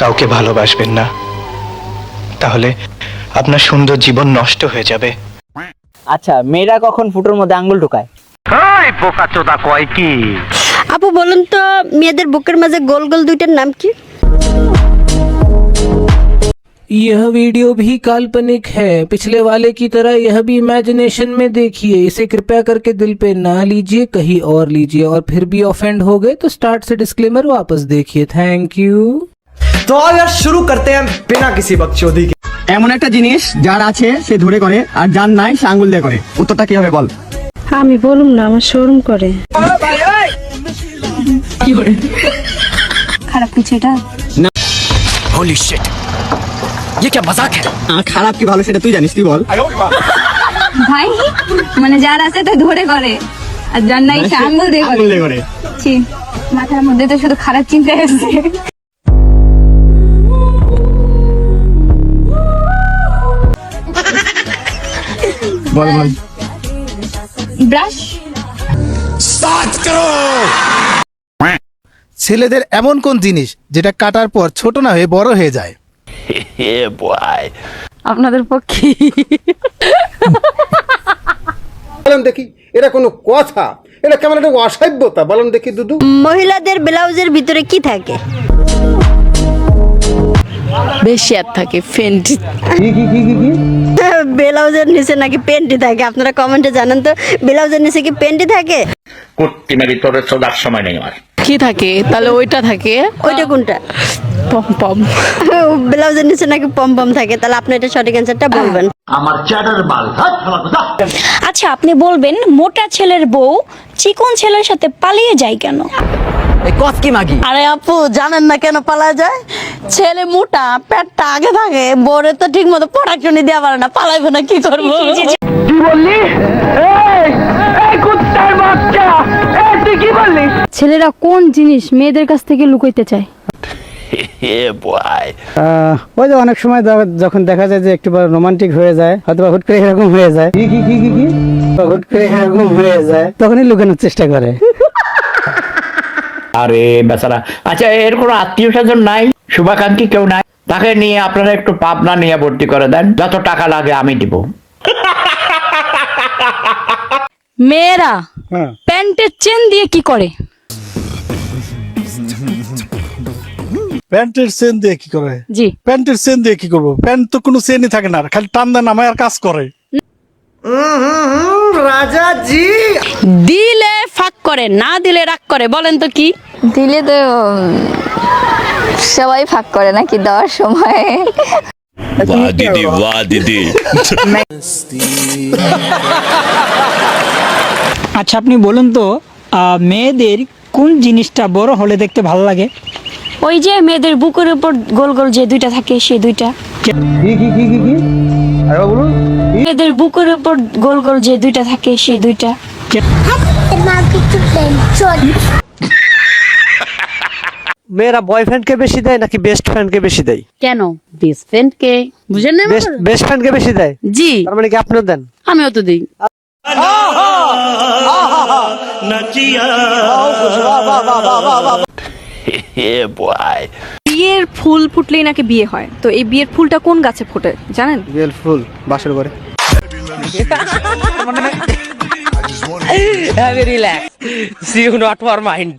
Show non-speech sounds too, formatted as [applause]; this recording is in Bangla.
কাউকে ভালোবাসবেন না তাহলে আপনার সুন্দর জীবন নষ্ট হয়ে যাবে আচ্ছা মেয়েরা কখন ফুটোর মধ্যে আঙ্গুল ঢুকায় আপু বলুন তো মেয়েদের বুকের মাঝে গোল গোল দুইটার নাম কি यह वीडियो भी काल्पनिक है पिछले वाले की तरह यह भी इमेजिनेशन में देखिए इसे कृपया करके दिल पे ना लीजिए कहीं और लीजिए और फिर भी ऑफेंड हो गए तो स्टार्ट से डिस्क्लेमर वापस देखिए थैंक यू तो आओ यार शुरू करते हैं बिना किसी बकचोदी के এমন একটা জিনিস যার আছে সে ধরে করে আর যার নাই সে আঙ্গুল দিয়ে করে উত্তরটা কি হবে বল আমি বলুম না আমার শোরুম করে খারাপ কিছু এটা আহ, খারাপ কি ভালো সেটা তুই জানিস তুই বল ভাই মানে যার আছে তো ধরে করে আর যার নাই সে আঙ্গুল দিয়ে করে আঙ্গুল দিয়ে করে ছি, মাথার মধ্যে তো শুধু খারাপ চিন্তা আসছে বল বল ব্রাশ? ছেলেদের এমন কোন জিনিস যেটা কাটার পর ছোট না হয়ে বড় হয়ে যায়? আপনাদের পক্ষে। বলেন দেখি এটা কোনো কথা? এটা কেমন একটা অসভ্যতা বলেন দেখি দুদু। মহিলাদের ব্লাউজের ভিতরে কি থাকে? বেশি আর থাকে ফেন্টি। [laughs] ব্লাউজের নিচে নাকি পেন্টি থাকে আপনারা কমেন্টে জানান তো ব্লাউজের নিচে কি পেন্টি থাকে? কি থাকে? তাহলে ওইটা থাকে। ওইটা কোনটা? পম পম। [laughs] ব্লাউজের নিচে নাকি পম পম থাকে তাহলে আপনি এটা সঠিক অ্যান্সারটা বলবেন। আচ্ছা আপনি বলবেন মোটা ছেলের বউ চিকন ছেলের সাথে পালিয়ে যায় কেন? এই কস কি মাগি? আরে আপু জানেন না কেন পালা যায়? ছেলে মোটা পেটটা আগে থাকে বরে তো ঠিক মতো প্রোডাকশনই দেওয়া পারে না পালাইবে না কি করব? ছেলেরা কোন জিনিস মেয়েদের কাছ থেকে লুকাইতে চায়? ওই যে অনেক সময় যখন দেখা যায় যে একটু রোমান্টিক হয়ে যায় হয়তো বা হুট করে এরকম হয়ে যায় কি কি কি কি কি? হুট করে এরকম হয়ে যায় তখনই লুকানোর চেষ্টা করে। আরে বেচারা। আচ্ছা এর কোনো আত্মীয় স্বজন নাই? শুভাকাঙ্ক্ষী কেউ নাই? তাকে নিয়ে আপনারা একটু পাবনা নিয়ে ভর্তি করে দেন। যত টাকা লাগে আমি দিব। মেয়েরা হ্যাঁ। প্যান্টের চেন দিয়ে কি করে? প্যান্টের চেন দিয়ে কি করে? জি। প্যান্টের চেন দিয়ে কি করব? প্যান্ট তো কোনো চেনই থাকে না খালি টান দেন আমার কাজ করে। রাজা জি দিলে ফাঁক করে না দিলে রাগ করে বলেন তো কি? দিলে তো সবাই ফাঁক করে নাকি দেওয়ার সময়? [laughs] [laughs] আচ্ছা আপনি বলুন তো আহ, মেয়েদের কোন জিনিসটা বড় হলে দেখতে ভালো লাগে? ওই যে মেয়েদের বুকের উপর গোল গোল যে দুইটা থাকে সেই দুইটা। কি কি কি কি কি? আরে বলুন। মেয়েদের বুকের উপর গোল গোল যে দুইটা থাকে সেই দুইটা। [laughs] মেয়েরা বয়ফ্রেন্ডকে বেশি দেয় নাকি বেস্ট ফ্রেন্ডকে বেশি দেয়? কেন? বেস্ট ফ্রেন্ডকে বুঝেন না বেস্ট ফ্রেন্ডকে বেশি দেয়? জি। তার মানে কি আপনিও দেন? আমিও তো দিই। বিয়ের ফুল ফুটলেই নাকি বিয়ে হয়। তো এই বিয়ের ফুলটা কোন গাছে ফোটে জানেন? বিয়ের ফুল বাসর ঘরে। [laughs] Have a relax. [laughs] See you not for mind.